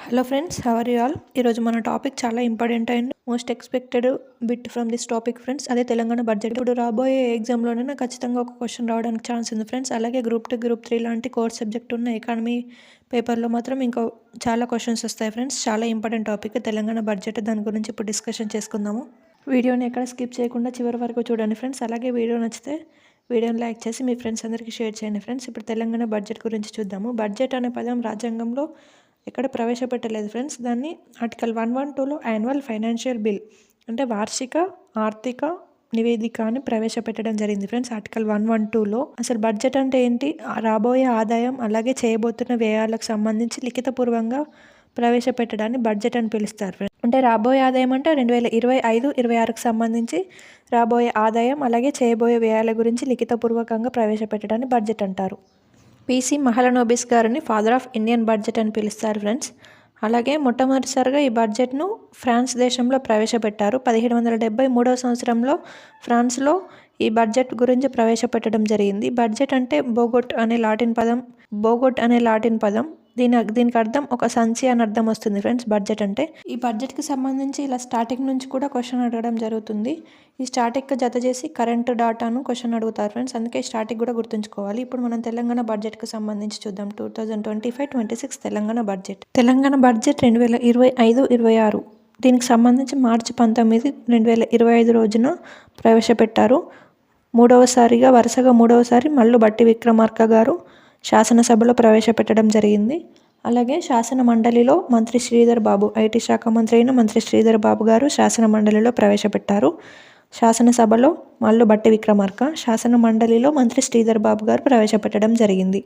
Hello friends how are you all ఈరోజు మన topic చాలా important and most expected bit from this topic friends అదే Telangana budget ఇప్పుడు రాబోయే ఎగ్జామ్లోనే ఖచ్చితంగా ఒక క్వశ్చన్ రావడానికి ఛాన్స్ ఉంది ఫ్రెండ్స్ అలాగే గ్రూప్ టూ గ్రూప్ త్రీ లాంటి కోర్స్ సబ్జెక్ట్ ఉన్న ఎకానమీ పేపర్లో మాత్రం ఇంకా చాలా క్వశ్చన్స్ వస్తాయి ఫ్రెండ్స్ చాలా ఇంపార్టెంట్ టాపిక్ తెలంగాణ బడ్జెట్ దాని గురించి ఇప్పుడు డిస్కషన్ చేసుకుందాము. వీడియోని ఎక్కడ స్కిప్ చేయకుండా చివరి వరకు చూడండి ఫ్రెండ్స్ అలాగే వీడియో నచ్చితే వీడియోని లైక్ చేసి మీ ఫ్రెండ్స్ అందరికీ షేర్ చేయండి ఫ్రెండ్స్ ఇప్పుడు తెలంగాణ బడ్జెట్ గురించి చూద్దాము. బడ్జెట్ అనే పదం రాజ్యాంగంలో ఎక్కడ ప్రవేశపెట్టలేదు ఫ్రెండ్స్. దాన్ని ఆర్టికల్ వన్ వన్ టూలో యాన్యువల్ ఫైనాన్షియల్ బిల్ అంటే వార్షిక ఆర్థిక నివేదిక అని ప్రవేశపెట్టడం జరిగింది ఫ్రెండ్స్ ఆర్టికల్ వన్ వన్ టూలో. అసలు బడ్జెట్ అంటే ఏంటి? రాబోయే ఆదాయం అలాగే చేయబోతున్న వ్యయాలకు సంబంధించి లిఖితపూర్వంగా ప్రవేశపెట్టడాన్ని బడ్జెట్ అని పిలుస్తారు ఫ్రెండ్స్. అంటే రాబోయే ఆదాయం అంటే రెండు వేల ఇరవై ఐదు ఇరవై ఆరుకు సంబంధించి రాబోయే ఆదాయం అలాగే చేయబోయే వ్యయాల గురించి లిఖితపూర్వకంగా ప్రవేశపెట్టడాన్ని బడ్జెట్ అంటారు. పీసీ మహలనోబిస్ గారిని ఫాదర్ ఆఫ్ ఇండియన్ బడ్జెట్ అని పిలుస్తారు ఫ్రెండ్స్. అలాగే మొట్టమొదటిసారిగా ఈ బడ్జెట్ను ఫ్రాన్స్ దేశంలో ప్రవేశపెట్టారు. పదిహేడు వందల డెబ్బై మూడవ సంవత్సరంలో ఫ్రాన్స్లో ఈ బడ్జెట్ గురించి ప్రవేశపెట్టడం జరిగింది. బడ్జెట్ అంటే బోగొట్ అనే లాటిన్ పదం బోగొట్ అనే లాటిన్ పదం దీని దీనికి అర్థం ఒక సంచి అని అర్థం వస్తుంది ఫ్రెండ్స్ బడ్జెట్ అంటే. ఈ బడ్జెట్కి సంబంధించి ఇలా స్టార్టింగ్ నుంచి కూడా క్వశ్చన్ అడగడం జరుగుతుంది. ఈ స్టార్టిక్ జత చేసి కరెంట్ డాటాను క్వశ్చన్ అడుగుతారు ఫ్రెండ్స్ అందుకే స్టార్టింగ్ కూడా గుర్తుంచుకోవాలి. ఇప్పుడు మనం తెలంగాణ బడ్జెట్కి సంబంధించి చూద్దాం. Two thousand twenty five twenty six Telangana budget. Telangana budget రెండు వేల ఇరవై ఐదు ఇరవై ఆరు. దీనికి సంబంధించి మార్చి పంతొమ్మిది రెండు వేల ఇరవై ఐదు రోజున ప్రవేశపెట్టారు. మూడవసారిగా వరుసగా మూడవసారి మల్లు బట్టి విక్రమార్క గారు శాసనసభలో ప్రవేశపెట్టడం జరిగింది. అలాగే శాసన మండలిలో మంత్రి శ్రీధర్ బాబు ఐటీ శాఖ మంత్రి అయిన మంత్రి శ్రీధర్ బాబు గారు శాసన మండలిలో ప్రవేశపెట్టారు. శాసనసభలో మల్లు బట్టి విక్రమార్క శాసన మండలిలో మంత్రి శ్రీధర్ బాబు గారు ప్రవేశపెట్టడం జరిగింది.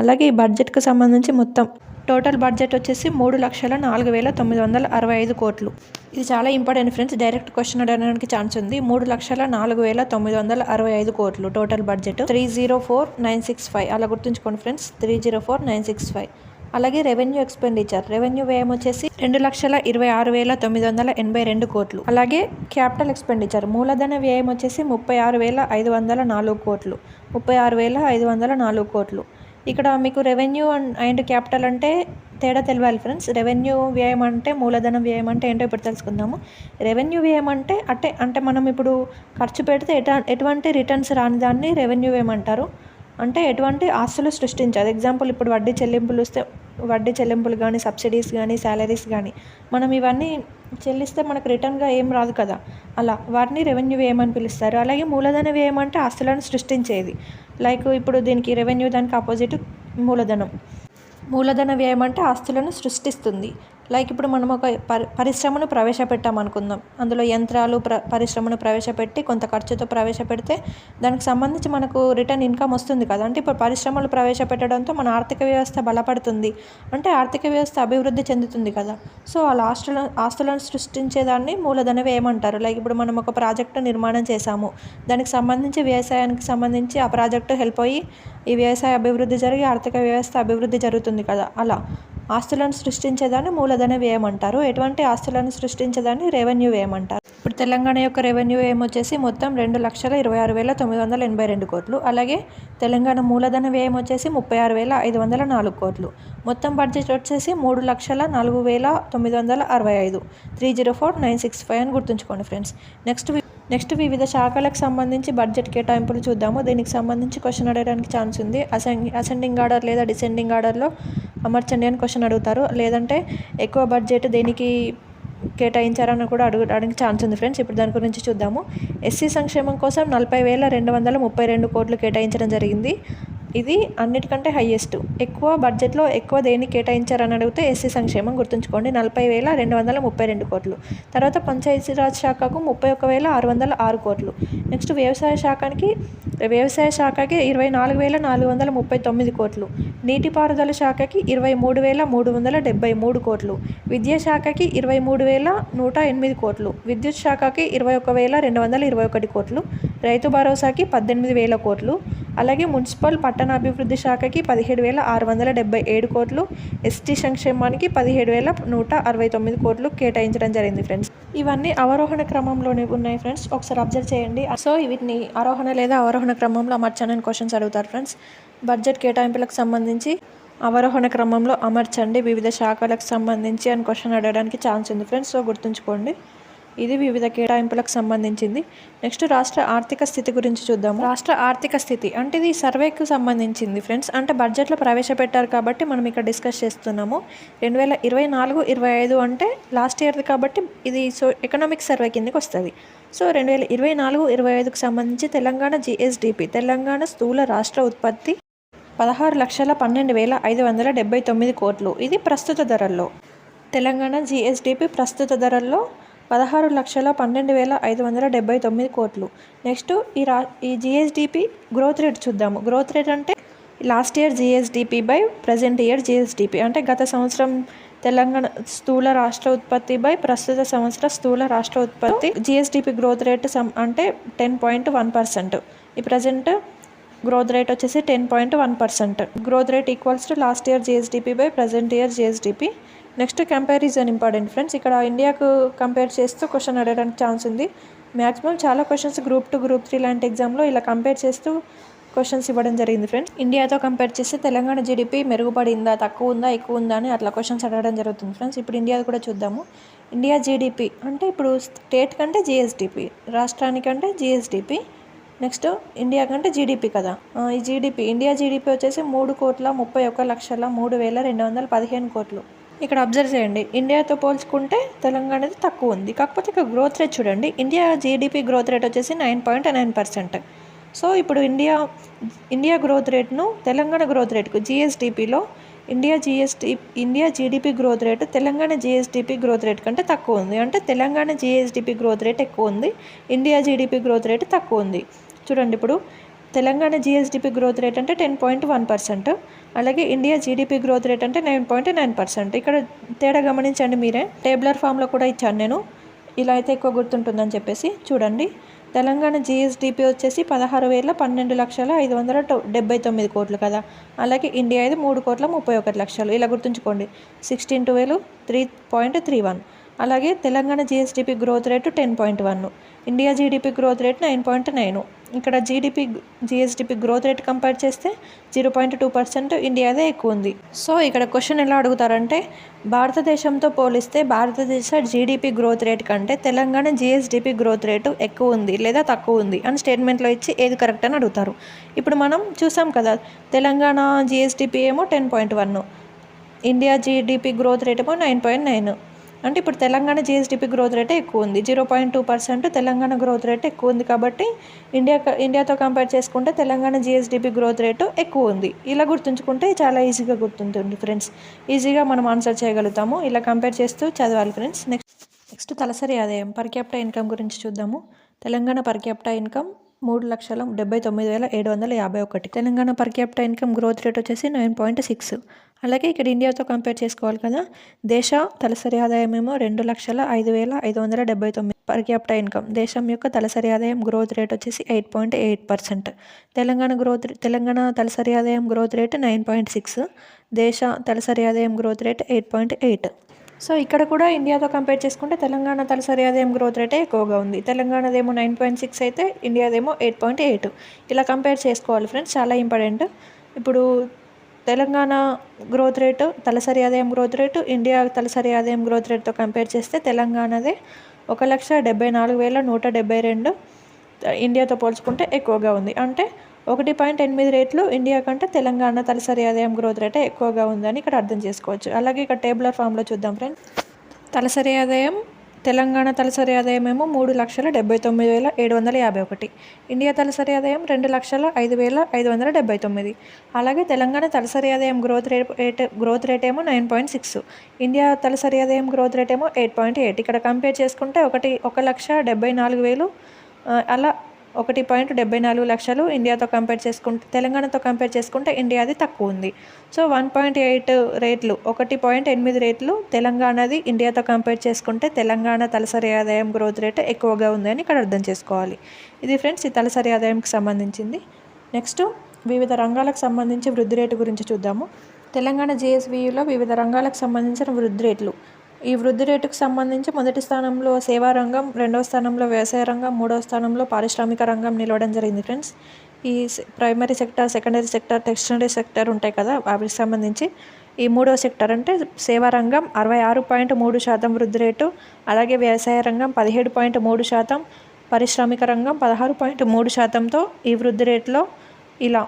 అలాగే ఈ బడ్జెట్కు సంబంధించి మొత్తం టోటల్ బడ్జెట్ వచ్చేసి మూడు లక్షల నాలుగు వేల తొమ్మిది వందల అరవై ఐదు కోట్లు. ఇది చాలా ఇంపార్టెంట్ ఫ్రెండ్స్. డైరెక్ట్ క్వశ్చన్ అడగడానికి ఛాన్స్ ఉంది. మూడు లక్షల నాలుగు వేల తొమ్మిది వందల అరవై ఐదు కోట్లు total budget. Three zero four nine six five. అలా గుర్తుంచుకోండి friends. Three zero four nine six five. అలాగే రెవెన్యూ ఎక్స్పెండిచర్. రెవెన్యూ వ్యయం వచ్చేసి రెండు లక్షల ఇరవై ఆరు వేల తొమ్మిది వందల ఎనభై రెండు కోట్లు. అలాగే క్యాపిటల్ ఎక్స్పెండిచర్. మూలధన వ్యయం వచ్చేసి ముప్పై ఆరు వేల ఐదు వందల నాలుగు కోట్లు. ముప్పై ఆరు వేల ఐదు వందల నాలుగు కోట్లు. ఇక్కడ మీకు రెవెన్యూ అండ్ అండ్ క్యాపిటల్ అంటే తేడా తెలియాలి ఫ్రెండ్స్ రెవెన్యూ వ్యయం అంటే మూలధనం వ్యయం అంటే ఏంటో ఇప్పుడు తెలుసుకుందాము. రెవెన్యూ వ్యయం అంటే అంటే అంటే మనం ఇప్పుడు ఖర్చు పెడితే ఎట ఎటువంటి రిటర్న్స్ రాని దాన్ని రెవెన్యూ వ్యయం అంటారు. అంటే ఎటువంటి ఆస్తులు సృష్టించదు. ఎగ్జాంపుల్ ఇప్పుడు వడ్డీ చెల్లింపులు వస్తే వడ్డీ చెల్లింపులు కానీ సబ్సిడీస్ కానీ శాలరీస్ కానీ మనం ఇవన్నీ చెల్లిస్తే మనకు రిటర్న్గా ఏం రాదు కదా. అలా వాటిని రెవెన్యూ వ్యయం అని పిలుస్తారు. అలాగే మూలధన వ్యయం అంటే ఆస్తులను సృష్టించేది. లైక్ ఇప్పుడు దీనికి రెవెన్యూ దానికి ఆపోజిట్ మూలధనం. మూలధన వ్యయం అంటే ఆస్తులను సృష్టిస్తుంది. లైక్ ఇప్పుడు మనం ఒక పరి పరిశ్రమను ప్రవేశపెట్టాం అనుకుందాం. అందులో యంత్రాలు ప్ర పరిశ్రమను ప్రవేశపెట్టి కొంత ఖర్చుతో ప్రవేశపెడితే దానికి సంబంధించి మనకు రిటర్న్ ఇన్కమ్ వస్తుంది కదా. అంటే ఇప్పుడు పరిశ్రమలు ప్రవేశపెట్టడంతో మన ఆర్థిక వ్యవస్థ బలపడుతుంది. అంటే ఆర్థిక వ్యవస్థ అభివృద్ధి చెందుతుంది కదా. సో అలా ఆస్తుల ఆస్తులను సృష్టించేదాన్ని మూలధన వ్యయం అంటారు లైక్ ఇప్పుడు మనం ఒక ప్రాజెక్టు నిర్మాణం చేశాము. దానికి సంబంధించి వ్యవసాయానికి సంబంధించి ఆ ప్రాజెక్టు హెల్ప్ అయ్యి ఈ వ్యవసాయ అభివృద్ధి జరిగి ఆర్థిక వ్యవస్థ అభివృద్ధి జరుగుతుంది కదా. అలా. ఆస్తులను సృష్టించేదాన్ని మూలధన వ్యయం అంటారు. ఎటువంటి ఆస్తులను సృష్టించేదాన్ని రెవెన్యూ వ్యయం అంటారు. ఇప్పుడు తెలంగాణ యొక్క రెవెన్యూ వ్యయం వచ్చేసి మొత్తం రెండు లక్షల ఇరవై ఆరు వేల తొమ్మిది వందల ఎనభై రెండు కోట్లు. అలాగే తెలంగాణ మూలధన వ్యయం వచ్చేసి ముప్పై ఆరు వేల ఐదు వందల నాలుగు కోట్లు. మొత్తం బడ్జెట్ వచ్చేసి మూడు లక్షల నాలుగు వేల తొమ్మిది వందల అరవై ఐదు. Three zero four nine six five అని గుర్తుంచుకోండి ఫ్రెండ్స్. నెక్స్ట్ నెక్స్ట్ వివిధ శాఖలకు సంబంధించి బడ్జెట్ కేటాయింపులు చూద్దాము. దీనికి సంబంధించి క్వశ్చన్ అడగడానికి ఛాన్స్ ఉంది. అసెండ్ అసెండింగ్ ఆర్డర్ లేదా డిసెండింగ్ ఆర్డర్లో అమర్చండి అని క్వశ్చన్ అడుగుతారు. లేదంటే ఎక్కువ బడ్జెట్ దేనికి కేటాయించారని కూడా అడుగు అడగడానికి ఛాన్స్ ఉంది ఫ్రెండ్స్. ఇప్పుడు దాని గురించి చూద్దాము. ఎస్సీ సంక్షేమం కోసం నలభై వేల రెండు వందల ముప్పై రెండు కోట్లు కేటాయించడం జరిగింది. ఇది అన్నిటికంటే హయ్యెస్ట్ ఎక్కువ బడ్జెట్లో ఎక్కువ దేన్ని కేటాయించారని అడిగితే ఎస్సీ సంక్షేమం గుర్తుంచుకోండి. నలభై వేల రెండు వందల ముప్పై రెండు కోట్లు. తర్వాత పంచాయతీరాజ్ శాఖకు ముప్పై ఒక వేల ఆరు వందల ఆరు కోట్లు. నెక్స్ట్ వ్యవసాయ శాఖకి వ్యవసాయ శాఖకి ఇరవై నాలుగు వేల నాలుగు వందల ముప్పై తొమ్మిది కోట్లు నీటిపారుదల శాఖకి ఇరవై మూడు వేల మూడు వందల డెబ్బై మూడు కోట్లు విద్యా శాఖకి ఇరవై మూడు వేల నూట ఎనిమిది కోట్లు విద్యుత్ శాఖకి ఇరవై ఒక వేల రెండు వందల ఇరవై ఒకటి కోట్లు రైతు భరోసాకి పద్దెనిమిది వేల కోట్లు అలాగే మున్సిపల్ పట్టణాభివృద్ధి శాఖకి పదిహేడు వేల ఆరు వందల డెబ్బై ఏడు కోట్లు ఎస్టీ సంక్షేమానికి పదిహేడు వేల నూట అరవై తొమ్మిది కోట్లు కేటాయించడం జరిగింది ఫ్రెండ్స్. ఇవన్నీ అవరోహణ క్రమంలోనే ఉన్నాయి ఫ్రెండ్స్. ఒకసారి అబ్జర్వ్ చేయండి. సో వీటిని ఆరోహణ లేదా అవరోహణ క్రమంలో అమర్చానని క్వశ్చన్స్ అడుగుతారు ఫ్రెండ్స్ బడ్జెట్ కేటాయింపులకు సంబంధించి అవరోహణ క్రమంలో అమర్చండి. వివిధ శాఖలకు సంబంధించి అని క్వశ్చన్ అడగడానికి ఛాన్స్ ఉంది ఫ్రెండ్స్ సో గుర్తుంచుకోండి. ఇది వివిధ కేటాయింపులకు సంబంధించింది. నెక్స్ట్ రాష్ట్ర ఆర్థిక స్థితి గురించి చూద్దాము. రాష్ట్ర ఆర్థిక స్థితి అంటే ఇది సర్వేకు సంబంధించింది ఫ్రెండ్స్. అంటే బడ్జెట్లో ప్రవేశపెట్టారు కాబట్టి మనం ఇక్కడ డిస్కస్ చేస్తున్నాము. రెండు వేల ఇరవై నాలుగు ఇరవై ఐదు అంటే లాస్ట్ ఇయర్ది కాబట్టి ఇది సో ఎకనామిక్ సర్వే కిందకి వస్తుంది. సో రెండు వేల ఇరవై నాలుగు ఇరవై ఐదుకు సంబంధించి తెలంగాణ జిఎస్డిపి తెలంగాణ స్థూల రాష్ట్ర ఉత్పత్తి పదహారు లక్షల పన్నెండు వేల ఐదు వందల డెబ్బై తొమ్మిది కోట్లు. ఇది ప్రస్తుత ధరల్లో. తెలంగాణ జిఎస్డిపి ప్రస్తుత ధరల్లో పదహారు లక్షల పన్నెండు వేల ఐదు వందల డెబ్బై తొమ్మిది కోట్లు. నెక్స్ట్ ఈ రా ఈ జిఎస్డిపి గ్రోత్ రేట్ చూద్దాము. గ్రోత్ రేట్ అంటే last year GSDP by present year GSDP అంటే గత సంవత్సరం తెలంగాణ స్థూల రాష్ట్ర ఉత్పత్తి బై ప్రస్తుత సంవత్సర స్థూల రాష్ట్ర ఉత్పత్తి. జిఎస్డిపి గ్రోత్ రేట్ సమ్ అంటే టెన్ పాయింట్ వన్ పర్సెంట్ ఈ ప్రజెంట్ గ్రోత్ రేట్ వచ్చేసి ten point one percent growth rate equals to last year GSDP by present year GSDP next comparison important friends. ఇక్కడ ఇండియాకు కంపేర్ చేస్తూ question అడగడానికి chance ఉంది. Maximum చాలా questions group two group three లాంటి ఎగ్జామ్లో ఇలా కంపేర్ చేస్తూ క్వశ్చన్స్ ఇవ్వడం జరిగింది ఫ్రెండ్స్. ఇండియాతో కంపేర్ చేస్తే తెలంగాణ జీడిపి మెరుగుపడిందా తక్కువ ఉందా ఎక్కువ ఉందా అని అట్లా క్వశ్చన్స్ అడగడం జరుగుతుంది ఫ్రెండ్స్. ఇప్పుడు ఇండియా కూడా చూద్దాము. ఇండియా జీడిపి అంటే ఇప్పుడు స్టేట్ కంటే జిఎస్డిపి రాష్ట్రానికంటే జిఎస్డిపి నెక్స్ట్ ఇండియా కంటే జీడిపి కదా. ఈ జీడిపి ఇండియా జీడిపి వచ్చేసి మూడు కోట్ల ముప్పై ఒక్క లక్షల మూడు వేల రెండు వందల పదిహేను కోట్లు. ఇక్కడ అబ్జర్వ్ చేయండి. ఇండియాతో పోల్చుకుంటే తెలంగాణది తక్కువ ఉంది. కాకపోతే ఇక్కడ గ్రోత్ రేట్ చూడండి. ఇండియా జీడిపి గ్రోత్ రేట్ వచ్చేసి nine point nine percent so ఇప్పుడు ఇండియా ఇండియా గ్రోత్ రేట్ను తెలంగాణ గ్రోత్ రేట్కు జిఎస్డిపిలో India GSD India GDP growth rate Telangana GSDP growth rate కంటే తక్కువ ఉంది. అంటే తెలంగాణ జిఎస్డిపి గ్రోత్ రేట్ ఎక్కువ ఉంది. ఇండియా జీడిపి గ్రోత్ రేట్ తక్కువ ఉంది. చూడండి ఇప్పుడు తెలంగాణ జిఎస్డిపి గ్రోత్ రేట్ అంటే టెన్ పాయింట్ వన్ పర్సెంట్ అలాగే ఇండియా జీడిపి గ్రోత్ రేట్ అంటే నైన్ పాయింట్ నైన్ పర్సెంట్. ఇక్కడ తేడా గమనించండి మీరే. టేబులర్ ఫామ్లో కూడా ఇచ్చాను నేను. ఇలా అయితే ఎక్కువ గుర్తుంటుందని చెప్పేసి చూడండి. తెలంగాణ జిఎస్డిపి వచ్చేసి పదహారు వేల పన్నెండు లక్షల ఐదు వందల డెబ్బై తొమ్మిది కోట్లు కదా. అలాగే ఇండియా ఇది మూడు కోట్ల ముప్పై ఒకటి లక్షలు. ఇలా గుర్తుంచుకోండి. Sixteen twelve three point three one. అలాగే Telangana GSDP growth rate ten point one. India GDP growth rate nine point nine. ఇక్కడ GDP GSDP growth rate compare చేస్తే జీరో పాయింట్ టూ పర్సెంట్ ఇండియాదే ఎక్కువ ఉంది. సో ఇక్కడ క్వశ్చన్ ఎలా అడుగుతారంటే భారతదేశంతో పోలిస్తే భారతదేశ జీడిపి గ్రోత్ రేట్ కంటే తెలంగాణ జిఎస్డిపి గ్రోత్ రేటు ఎక్కువ ఉంది లేదా తక్కువ ఉంది అని స్టేట్మెంట్లో ఇచ్చి ఏది కరెక్ట్ అని అడుగుతారు. ఇప్పుడు మనం చూసాం కదా తెలంగాణ జిఎస్డిపి ఏమో ten point one India GDP growth rate ఏమో నైన్ పాయింట్ నైన్ అంటే ఇప్పుడు తెలంగాణ జిఎస్డిపి గ్రోత్ రేటే ఎక్కువ ఉంది. Zero point two percent Telangana growth rate ఎక్కువ ఉంది కాబట్టి ఇండియా ఇండియాతో కంపేర్ చేసుకుంటే తెలంగాణ జిఎస్డిపి గ్రోత్ రేటు ఎక్కువ ఉంది. ఇలా గుర్తుంచుకుంటే చాలా ఈజీగా గుర్తుంటుంది ఫ్రెండ్స్ ఈజీగా మనం ఆన్సర్ చేయగలుగుతాము. ఇలా కంపేర్ చేస్తూ చదవాలి ఫ్రెండ్స్ నెక్స్ట్ నెక్స్ట్ తలసరి ఆదాయం. పర్ క్యాపిటల్ ఇన్కమ్ గురించి చూద్దాము. తెలంగాణ పర్ క్యాపిటల్ ఇన్కమ్ మూడు లక్షల డెబ్బై తొమ్మిది వేల ఏడు వందల యాభై ఒకటి. Telangana per capital income growth rate వచ్చేసి నైన్ పాయింట్ సిక్స్ అలాగే ఇక్కడ ఇండియాతో కంపేర్ చేసుకోవాలి కదా దేశ తలసరి ఆదాయం ఏమో రెండు లక్షల ఐదు వేల ఐదు వందల డెబ్బై తొమ్మిది పర్ క్యాపిటల్ ఇన్కమ్ దేశం యొక్క తలసరి ఆదాయం గ్రోత్ రేట్ వచ్చేసి eight point eight percent Telangana growth Telangana తలసరి ఆదాయం growth rate nine point six దేశ తలసరి ఆదాయం growth rate eight point eight so ఇక్కడ కూడా ఇండియాతో కంపేర్ చేసుకుంటే తెలంగాణ తలసరి ఆదాయం గ్రోత్ రేటే ఎక్కువగా ఉంది. తెలంగాణదేమో నైన్ పాయింట్ సిక్స్ అయితే ఇండియాదేమో ఎయిట్ పాయింట్ ఎయిట్ ఇలా కంపేర్ చేసుకోవాలి ఫ్రెండ్స్ చాలా ఇంపార్టెంట్ ఇప్పుడు తెలంగాణ గ్రోత్ రేటు తలసరి ఆదాయం గ్రోత్ రేటు ఇండియా తలసరి ఆదాయం గ్రోత్ రేట్తో కంపేర్ చేస్తే తెలంగాణదే ఒక లక్ష డెబ్బై నాలుగు వేల నూట డెబ్బై రెండు ఇండియాతో పోల్చుకుంటే ఎక్కువగా ఉంది. అంటే ఒకటి పాయింట్ ఎనిమిది రేట్లు ఇండియా కంటే తెలంగాణ తలసరి ఆదాయం గ్రోత్ రేటే ఎక్కువగా ఉందని ఇక్కడ అర్థం చేసుకోవచ్చు. అలాగే ఇక్కడ టేబులర్ ఫామ్లో చూద్దాం ఫ్రెండ్స్. తలసరి ఆదాయం తెలంగాణ తలసరి ఆదాయం ఏమో మూడు లక్షల డెబ్బై తొమ్మిది వేల ఏడు వందల యాభై ఒకటి. ఇండియా తలసరి ఆదాయం రెండు లక్షల ఐదు వేల ఐదు వందల డెబ్బై తొమ్మిది. అలాగే తెలంగాణ తలసరి ఆదాయం growth rate rate growth rate ఏమో నైన్ పాయింట్ సిక్స్. ఇండియా తలసరి ఆదాయం గ్రోత్ రేట్ ఏమో ఎయిట్ పాయింట్ ఎయిట్. ఇక్కడ కంపేర్ చేసుకుంటే ఒకటి ఒక లక్ష డెబ్బై నాలుగు వేలు అలా ఒకటి పాయింట్ డెబ్బై నాలుగు లక్షలు ఇండియాతో కంపేర్ చేసుకుంటే తెలంగాణతో కంపేర్ చేసుకుంటే ఇండియాది తక్కువ ఉంది. సో వన్ పాయింట్ ఎయిట్ రేట్లు ఒకటి పాయింట్ ఎనిమిది రేట్లు తెలంగాణది ఇండియాతో కంపేర్ చేసుకుంటే తెలంగాణ తలసరి ఆదాయం గ్రోత్ రేట్ ఎక్కువగా ఉంది అని ఇక్కడ అర్థం చేసుకోవాలి. ఇది ఫ్రెండ్స్ ఈ తలసరి ఆదాయంకి సంబంధించింది. నెక్స్ట్ వివిధ రంగాలకు సంబంధించి వృద్ధి రేటు గురించి చూద్దాము. తెలంగాణ జేఎస్వీలో వివిధ రంగాలకు సంబంధించిన వృద్ధి రేట్లు. ఈ వృద్ధి రేటుకు సంబంధించి మొదటి స్థానంలో సేవా రంగం రెండవ స్థానంలో వ్యవసాయ రంగం మూడవ స్థానంలో పారిశ్రామిక రంగం నిలవడం జరిగింది ఫ్రెండ్స్. ఈ primary sector secondary sector tertiary sector ఉంటాయి కదా వాటికి సంబంధించి ఈ మూడో సెక్టర్ అంటే సేవా రంగం అరవై ఆరు పాయింట్ మూడు శాతం వృద్ధి రేటు అలాగే వ్యవసాయ రంగం పదిహేడు పాయింట్ మూడు శాతం పారిశ్రామిక రంగం పదహారు పాయింట్ మూడు శాతంతో ఈ వృద్ధి రేట్లో ఇలా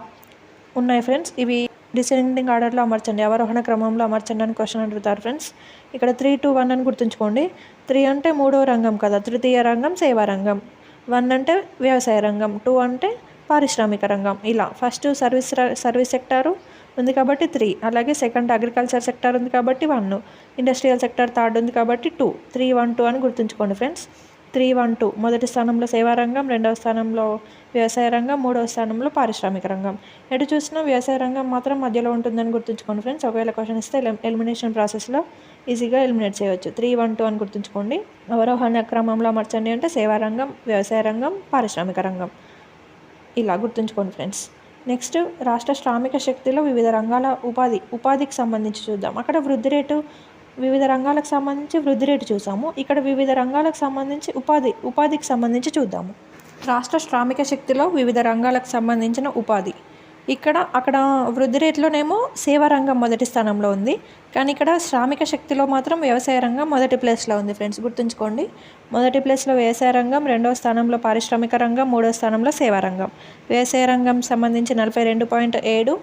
ఉన్నాయి ఫ్రెండ్స్. ఇవి డిసెండింగ్ ఆర్డర్లో అమర్చండి. అవరోహణ క్రమంలో అమర్చండి అని క్వశ్చన్ అడుగుతారు ఫ్రెండ్స్ ఇక్కడ త్రీ టు వన్ అని గుర్తుంచుకోండి. త్రీ అంటే మూడో రంగం కదా. తృతీయ రంగం సేవా రంగం. వన్ అంటే వ్యవసాయ రంగం. టూ అంటే పారిశ్రామిక రంగం. ఇలా. ఫస్ట్ సర్వీస్ సర్వీస్ సెక్టారు ఉంది కాబట్టి త్రీ అలాగే సెకండ్ అగ్రికల్చర్ సెక్టార్ ఉంది కాబట్టి వన్ ఇండస్ట్రియల్ సెక్టార్ థర్డ్ ఉంది కాబట్టి టూ త్రీ వన్ టూ అని గుర్తుంచుకోండి ఫ్రెండ్స్ త్రీ వన్ టూ మొదటి స్థానంలో సేవా రంగం రెండవ స్థానంలో వ్యవసాయ రంగం మూడవ స్థానంలో పారిశ్రామిక రంగం. ఎటు చూసినా వ్యవసాయ రంగం మాత్రం మధ్యలో ఉంటుందని గుర్తుంచుకోండి ఫ్రెండ్స్. ఒకవేళ క్వశ్చన్ ఇస్తే ఎలిమినేషన్ ప్రాసెస్లో ఈజీగా ఎలిమినేట్ చేయవచ్చు. త్రీ వన్ టూ అని గుర్తుంచుకోండి. అవరోహణ క్రమంలో అమర్చండి అంటే సేవా రంగం వ్యవసాయ రంగం పారిశ్రామిక రంగం. ఇలా గుర్తుంచుకోండి ఫ్రెండ్స్. నెక్స్ట్ రాష్ట్ర శ్రామిక శక్తిలో వివిధ రంగాల ఉపాధి ఉపాధికి సంబంధించి చూద్దాం. అక్కడ వృద్ధి రేటు వివిధ రంగాలకు సంబంధించి వృద్ధి రేటు చూసాము. ఇక్కడ వివిధ రంగాలకు సంబంధించి ఉపాధి ఉపాధికి సంబంధించి చూద్దాము. రాష్ట్ర శ్రామిక శక్తిలో వివిధ రంగాలకు సంబంధించిన ఉపాధి. ఇక్కడ అక్కడ వృద్ధి రేట్లోనేమో సేవా రంగం మొదటి స్థానంలో ఉంది. కానీ ఇక్కడ శ్రామిక శక్తిలో మాత్రం వ్యవసాయ రంగం మొదటి ప్లేస్లో ఉంది ఫ్రెండ్స్ గుర్తుంచుకోండి. మొదటి ప్లేస్లో వ్యవసాయ రంగం రెండవ స్థానంలో పారిశ్రామిక రంగం మూడో స్థానంలో సేవా రంగం. వ్యవసాయ రంగం సంబంధించి నలభై రెండు పాయింట్ ఏడు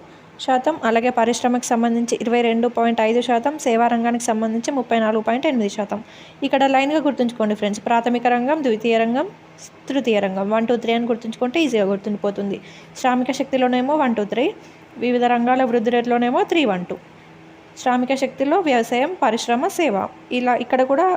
శాతం అలాగే పరిశ్రమకు సంబంధించి ఇరవై రెండు పాయింట్ ఐదు శాతం సేవా రంగానికి సంబంధించి ముప్పై నాలుగు పాయింట్ ఎనిమిది శాతం. ఇక్కడ లైన్గా గుర్తుంచుకోండి ఫ్రెండ్స్ ప్రాథమిక రంగం ద్వితీయ రంగం తృతీయ రంగం. వన్ టూ త్రీ అని గుర్తుంచుకుంటే ఈజీగా గుర్తుండిపోతుంది. శ్రామిక శక్తిలోనేమో వన్ టూ త్రీ. వివిధ రంగాల వృద్ధి రేట్లోనేమో త్రీ వన్ టూ. శ్రామిక శక్తిలో వ్యవసాయం పరిశ్రమ సేవ. ఇలా ఇక్కడ కూడా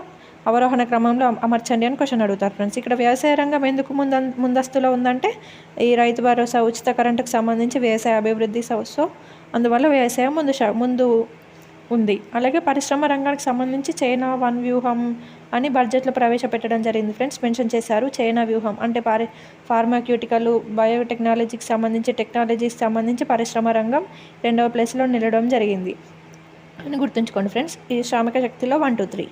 అవరోహణ క్రమంలో అమర్చండి అని క్వశ్చన్ అడుగుతారు ఫ్రెండ్స్. ఇక్కడ వ్యవసాయ రంగం ఎందుకు ముంద ముందస్తులో ఉందంటే ఈ రైతు భరోసా ఉచిత కరెంటుకు సంబంధించి వ్యవసాయ అభివృద్ధి సో అందువల్ల వ్యవసాయం ముందు ముందు ఉంది. అలాగే పరిశ్రమ రంగానికి సంబంధించి చైనా వన్ వ్యూహం అని బడ్జెట్లో ప్రవేశపెట్టడం జరిగింది ఫ్రెండ్స్. మెన్షన్ చేశారు చైనా వ్యూహం. అంటే పారి ఫార్మాక్యూటికలు బయోటెక్నాలజీకి సంబంధించి టెక్నాలజీకి సంబంధించి పరిశ్రమ రంగం రెండవ ప్లేస్లో నిలవడం జరిగింది. అని గుర్తుంచుకోండి ఫ్రెండ్స్. ఈ శ్రామిక శక్తిలో వన్ టూ త్రీ.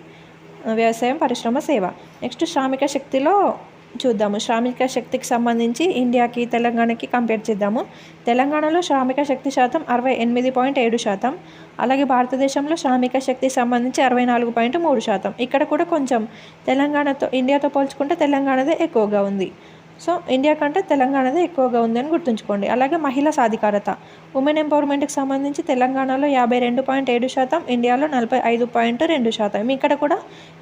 వ్యవసాయం పరిశ్రమ సేవ. నెక్స్ట్ శ్రామిక శక్తిలో చూద్దాము. శ్రామిక శక్తికి సంబంధించి ఇండియాకి తెలంగాణకి కంపేర్ చేద్దాము. తెలంగాణలో శ్రామిక శక్తి శాతం అరవై ఎనిమిది పాయింట్ ఏడు శాతం. అలాగే భారతదేశంలో శ్రామిక శక్తికి సంబంధించి అరవై నాలుగు పాయింట్ మూడు శాతం. ఇక్కడ కూడా కొంచెం తెలంగాణతో ఇండియాతో పోల్చుకుంటే తెలంగాణదే ఎక్కువగా ఉంది. సో ఇండియా కంటే తెలంగాణదే ఎక్కువగా ఉందని గుర్తుంచుకోండి. అలాగే మహిళా సాధికారత. ఉమెన్ ఎంపవర్మెంట్కి సంబంధించి తెలంగాణలో యాభై రెండు పాయింట్ ఏడు శాతం ఇండియాలో నలభై ఐదు పాయింట్ రెండు శాతం. ఇక్కడ కూడా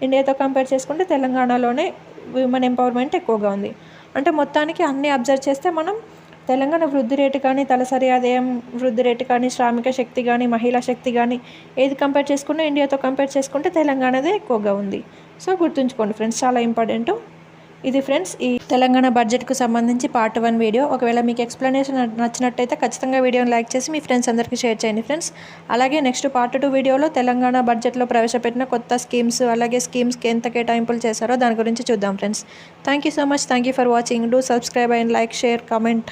ఇండియాతో కంపేర్ చేసుకుంటే తెలంగాణలోనే ఉమెన్ ఎంపవర్మెంట్ ఎక్కువగా ఉంది. అంటే మొత్తానికి అన్నీ అబ్జర్వ్ చేస్తే మనం తెలంగాణ వృద్ధి రేటు కానీ తలసరి ఆదాయం వృద్ధి రేటు కానీ శ్రామిక శక్తి కానీ మహిళా శక్తి కానీ ఏది కంపేర్ చేసుకున్నా ఇండియాతో కంపేర్ చేసుకుంటే తెలంగాణదే ఎక్కువగా ఉంది. సో గుర్తుంచుకోండి ఫ్రెండ్స్ చాలా ఇంపార్టెంట్. ఇది ఫ్రెండ్స్ ఈ తెలంగాణ బడ్జెట్కు సంబంధించి పార్ట్ వన్ వీడియో ఒకవేళ మీకు ఎక్స్ప్లెనేషన్ నచ్చినట్టయితే ఖచ్చితంగా వీడియోని లైక్ చేసి మీ ఫ్రెండ్స్ అందరికీ షేర్ చేయండి ఫ్రెండ్స్. అలాగే నెక్స్ట్ పార్ట్ టూ వీడియోలో తెలంగాణ బడ్జెట్లో ప్రవేశపెట్టిన కొత్త స్కీమ్స్ అలాగే స్కీమ్స్కి ఎంత కేటాయింపులు చేశారో దాని గురించి చూద్దాం friends. Thank you so much thank you for watching do subscribe and like share comment